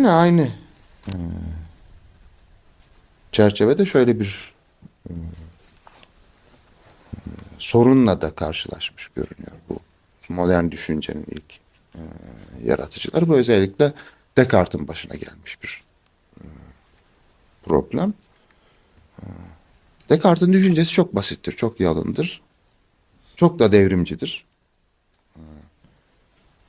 Yine aynı e, çerçevede şöyle bir e, sorunla da karşılaşmış görünüyor bu modern düşüncenin ilk e, yaratıcıları. Bu özellikle Descartes'in başına gelmiş bir e, problem. E, Descartes'in düşüncesi çok basittir, çok yalındır. Çok da devrimcidir. E,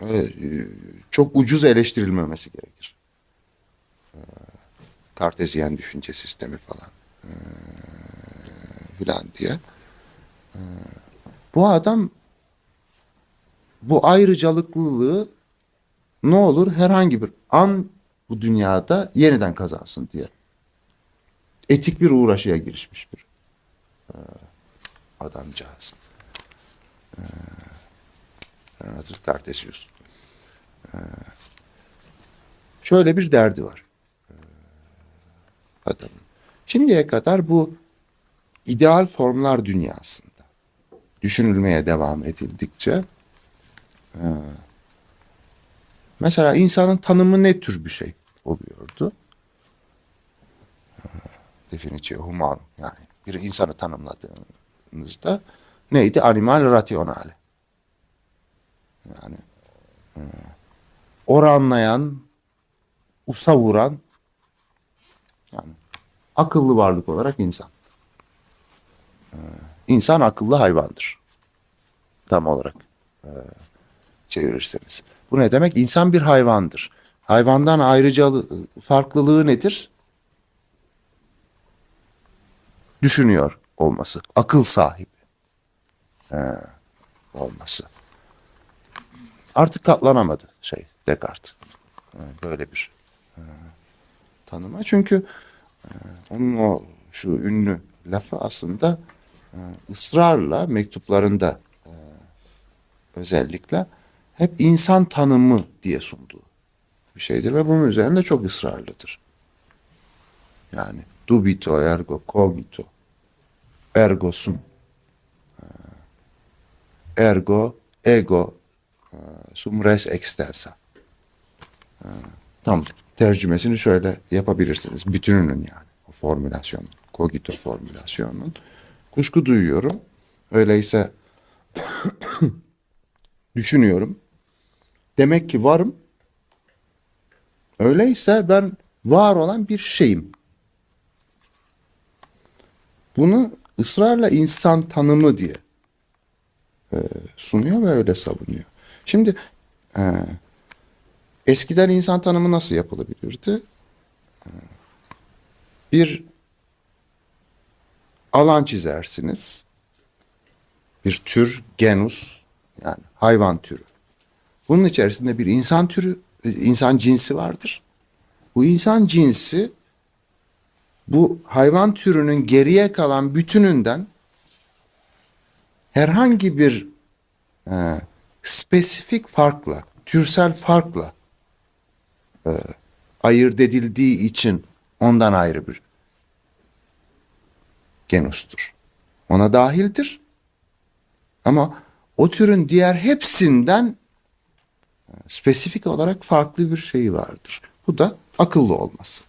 Öyle, e, çok ucuz eleştirilmemesi gerekir. Kartezyen düşünce sistemi falan e, filan diye. E, bu adam bu ayrıcalıklılığı ne olur herhangi bir an bu dünyada yeniden kazansın diye etik bir uğraşıya girişmiş bir e, adamcağız. E, Renatus. E, şöyle bir derdi var adamın. Şimdiye kadar bu ideal formlar dünyasında düşünülmeye devam edildikçe e, mesela insanın tanımı ne tür bir şey oluyordu? E, Definitio human yani bir insanı tanımladığınızda neydi? Animal rationale. Yani e, oranlayan, usa vuran yani akıllı varlık olarak insan. E, insan akıllı hayvandır. Tam olarak e, çevirirseniz. Bu ne demek? İnsan bir hayvandır. Hayvandan ayrıca farklılığı nedir? Düşünüyor olması. Akıl sahibi e, olması. Artık katlanamadı şey Descartes. E, böyle bir e, tanıma. Çünkü e, onun o şu ünlü lafı aslında e, ısrarla mektuplarında e, özellikle hep insan tanımı diye sunduğu bir şeydir ve bunun üzerinde çok ısrarlıdır. Yani dubito ergo cogito ergo sum e, ergo ego e, sum res extensa. E, Tam tercümesini şöyle yapabilirsiniz. Bütününün yani o formülasyonun, cogito formülasyonunun. Kuşku duyuyorum. Öyleyse düşünüyorum. Demek ki varım. Öyleyse ben var olan bir şeyim. Bunu ısrarla insan tanımı diye e, sunuyor ve öyle savunuyor. Şimdi e, eskiden insan tanımı nasıl yapılabilirdi? E, bir alan çizersiniz. Bir tür, genus yani hayvan türü. Bunun içerisinde bir insan türü, insan cinsi vardır. Bu insan cinsi bu hayvan türünün geriye kalan bütününden herhangi bir e, spesifik farkla, türsel farkla e, ayırt edildiği için ondan ayrı bir genustur. Ona dahildir. Ama o türün diğer hepsinden e, spesifik olarak farklı bir şeyi vardır. Bu da akıllı olması.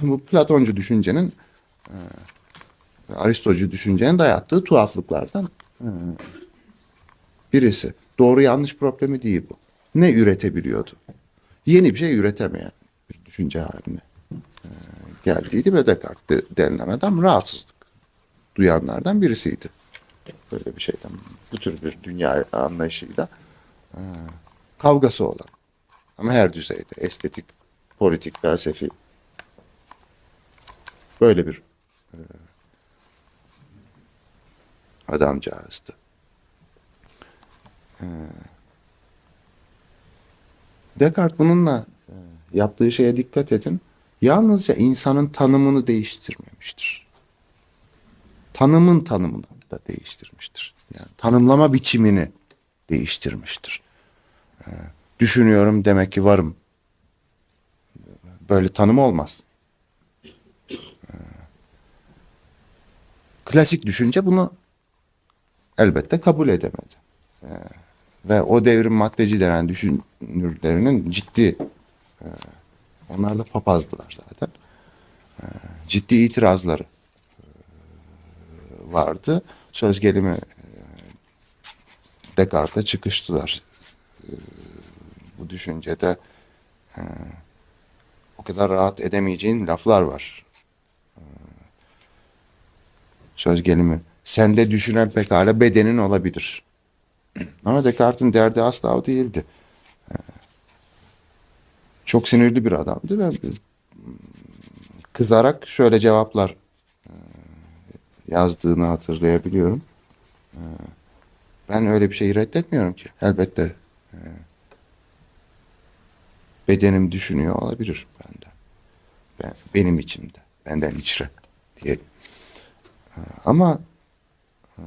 Bu Platoncu düşüncenin e, Aristocu düşüncenin dayattığı tuhaflıklardan e, birisi. Doğru yanlış problemi değil bu. Ne üretebiliyordu? Yeni bir şey üretemeyen bir düşünce haline e, geldiydi ve Descartes de- denilen adam rahatsızlık duyanlardan birisiydi. Böyle bir şeyden, bu tür bir dünya anlayışıyla e, kavgası olan. Ama her düzeyde, estetik, politik, felsefi böyle bir e, adamcağızdı. E, Descartes bununla yaptığı şeye dikkat edin. Yalnızca insanın tanımını değiştirmemiştir. Tanımın tanımını da değiştirmiştir. Yani tanımlama biçimini değiştirmiştir. E, düşünüyorum demek ki varım. Böyle tanım olmaz. E, klasik düşünce bunu elbette kabul edemedi. E, ve o devrim maddeci denen düşünürlerinin ciddi e, onlar da papazdılar zaten. E, ciddi itirazları e, vardı. Söz gelimi e, Descartes'e çıkıştılar. E, bu düşüncede e, o kadar rahat edemeyeceğin laflar var. E, söz gelimi. Sende düşünen pekala bedenin olabilir. Ama Descartes'in derdi asla o değildi. E, Çok sinirli bir adamdı ve kızarak şöyle cevaplar e, yazdığını hatırlayabiliyorum. E, Ben öyle bir şeyi reddetmiyorum ki. Elbette e, bedenim düşünüyor olabilir benden. Ben, benim içimde. Benden içre diye. E, Ama e,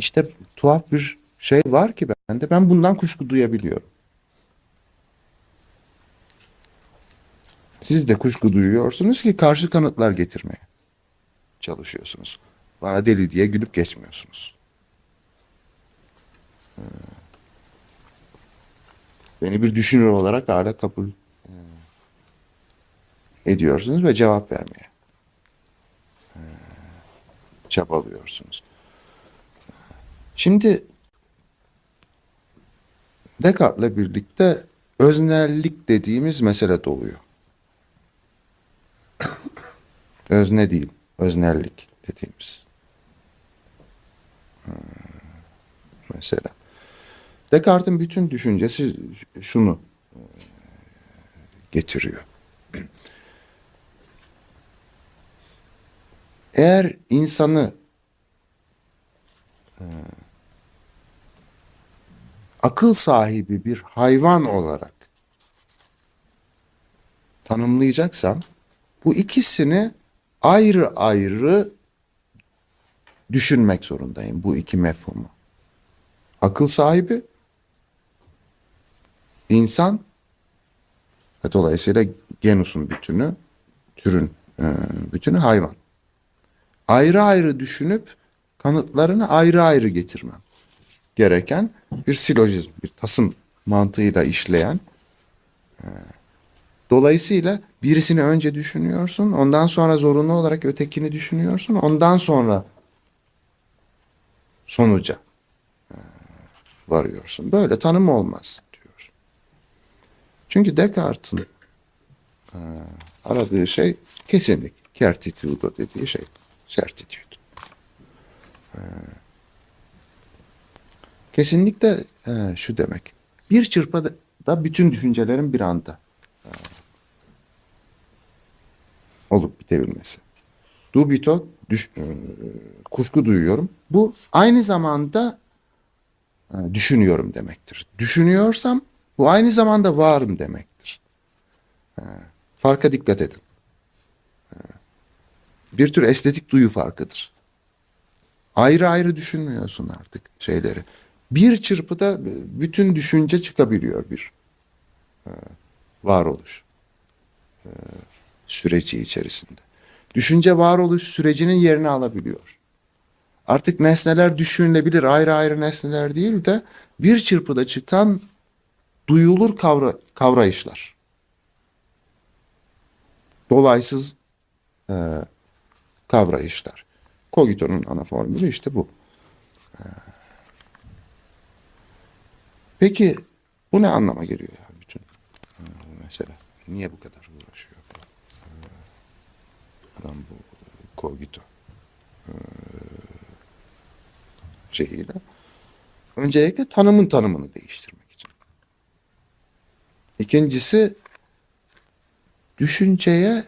işte tuhaf bir şey var ki bende. Ben bundan kuşku duyabiliyorum. Siz de kuşku duyuyorsunuz ki karşı kanıtlar getirmeye çalışıyorsunuz. Bana deli diye gülüp geçmiyorsunuz. Ee, Beni bir düşünür olarak hala kabul e, ediyorsunuz ve cevap vermeye e, çabalıyorsunuz. Şimdi Descartes'le birlikte öznellik dediğimiz mesele doğuyor. Özne değil, öznellik dediğimiz hmm, mesela. Descartes'in bütün düşüncesi şunu e, getiriyor. Eğer insanı akıl sahibi bir hayvan olarak tanımlayacaksam bu ikisini ayrı ayrı düşünmek zorundayım bu iki mefhumu. Akıl sahibi insan ve dolayısıyla genusun bütünü, türün e, bütünü hayvan. Ayrı ayrı düşünüp kanıtlarını ayrı ayrı getirmem gereken bir silojizm, bir tasım mantığıyla işleyen e, Dolayısıyla birisini önce düşünüyorsun, ondan sonra zorunlu olarak ötekini düşünüyorsun, ondan sonra sonuca e, varıyorsun. Böyle tanım olmaz diyor. Çünkü Descartes'in e, aradığı şey kesinlik. Certitudo dediği şey. Certitude. E, kesinlikle e, şu demek. Bir çırpıda da bütün düşüncelerin bir anda olup bitebilmesi. Dubito düş, e, kuşku duyuyorum. Bu aynı zamanda e, düşünüyorum demektir. Düşünüyorsam bu aynı zamanda varım demektir. E, farka dikkat edin. E, bir tür estetik duyu farkıdır. Ayrı ayrı düşünmüyorsun artık şeyleri. Bir çırpıda e, bütün düşünce çıkabiliyor bir e, varoluş e, süreci içerisinde. Düşünce varoluş sürecinin yerini alabiliyor. Artık nesneler düşünülebilir ayrı ayrı nesneler değil de bir çırpıda çıkan duyulur kavra, kavrayışlar. Dolaysız e, kavrayışlar. Cogito'nun ana formülü işte bu. E, peki bu ne anlama geliyor yani bütün e, mesele? Niye bu kadar uğraşıyor? E, adam bu Cogito e, şeyiyle. Öncelikle tanımın tanımını değiştirmek için. İkincisi düşünceye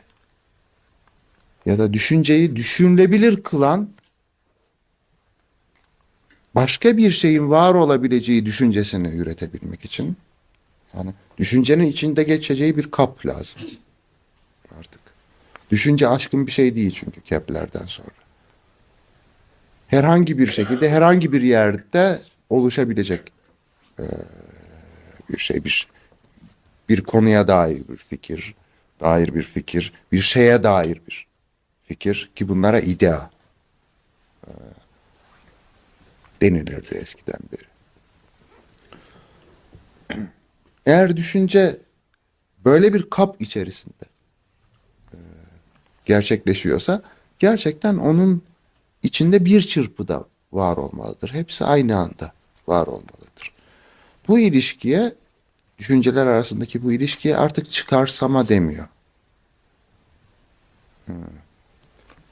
ya da düşünceyi düşünülebilir kılan başka bir şeyin var olabileceği düşüncesini üretebilmek için yani düşüncenin içinde geçeceği bir kap lazım artık. Düşünce aşkın bir şey değil çünkü Kepler'den sonra. Herhangi bir şekilde herhangi bir yerde oluşabilecek eee, bir şey bir bir konuya dair bir fikir, dair bir fikir, bir şeye dair bir fikir ki bunlara idea denilirdi eskiden beri. Eğer düşünce böyle bir kap içerisinde e, gerçekleşiyorsa gerçekten onun içinde bir çırpıda var olmalıdır. Hepsi aynı anda var olmalıdır. Bu ilişkiye düşünceler arasındaki bu ilişkiye artık çıkarsama demiyor. Hmm.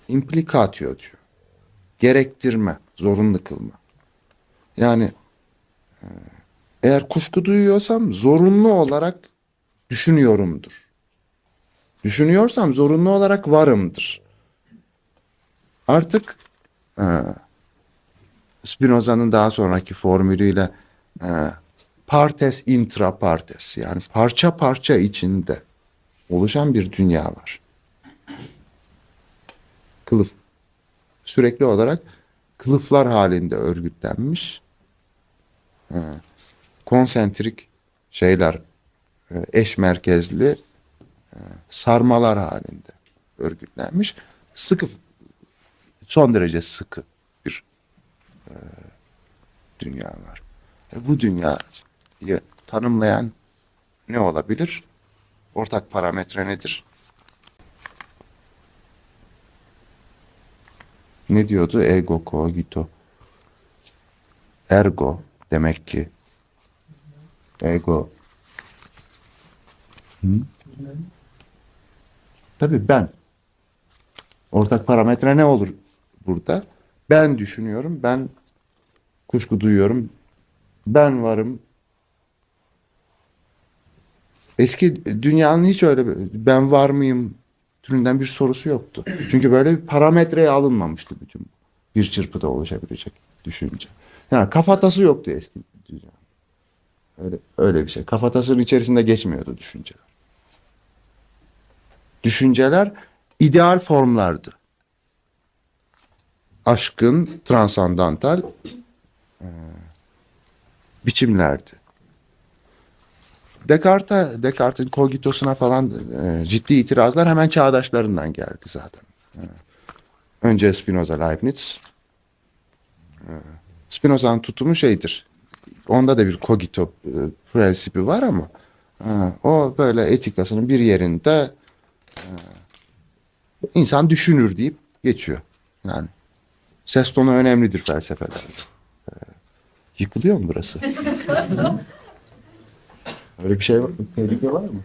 Implikatio diyor. Gerektirme, zorunlu kılma. Yani e, eğer kuşku duyuyorsam zorunlu olarak düşünüyorumdur. Düşünüyorsam zorunlu olarak varımdır. Artık e, Spinoza'nın daha sonraki formülüyle e, partes intra partes yani parça parça içinde oluşan bir dünya var. Kılıf sürekli olarak kılıflar halinde örgütlenmiş e, konsentrik şeyler e, eş merkezli e, sarmalar halinde örgütlenmiş sıkı son derece sıkı bir e, dünya var. E, bu dünyayı tanımlayan ne olabilir? Ortak parametre nedir? Ne diyordu? Ego cogito. Ergo demek ki. Ego. Hı? Tabii ben. Ortak parametre ne olur burada? Ben düşünüyorum, ben kuşku duyuyorum, ben varım. Eski dünyanın hiç öyle ben var mıyım türünden bir sorusu yoktu. Çünkü böyle bir parametreye alınmamıştı bütün bir çırpıda oluşabilecek düşünce. Yani kafatası yoktu eski dünya. Öyle, öyle bir şey. Kafatasının içerisinde geçmiyordu düşünceler. Düşünceler ideal formlardı. Aşkın transandantal e, biçimlerdi. Descartes'a, Descartes'in kogitosuna falan e, ciddi itirazlar hemen çağdaşlarından geldi zaten. E, önce Spinoza, Leibniz. E, Spinoza'nın tutumu şeydir. Onda da bir kogito e, prensibi var ama e, o böyle etikasının bir yerinde e, insan düşünür deyip geçiyor. Yani ses tonu önemlidir felsefelerde. E, yıkılıyor mu burası? Öyle bir şey var, tehlike var mı?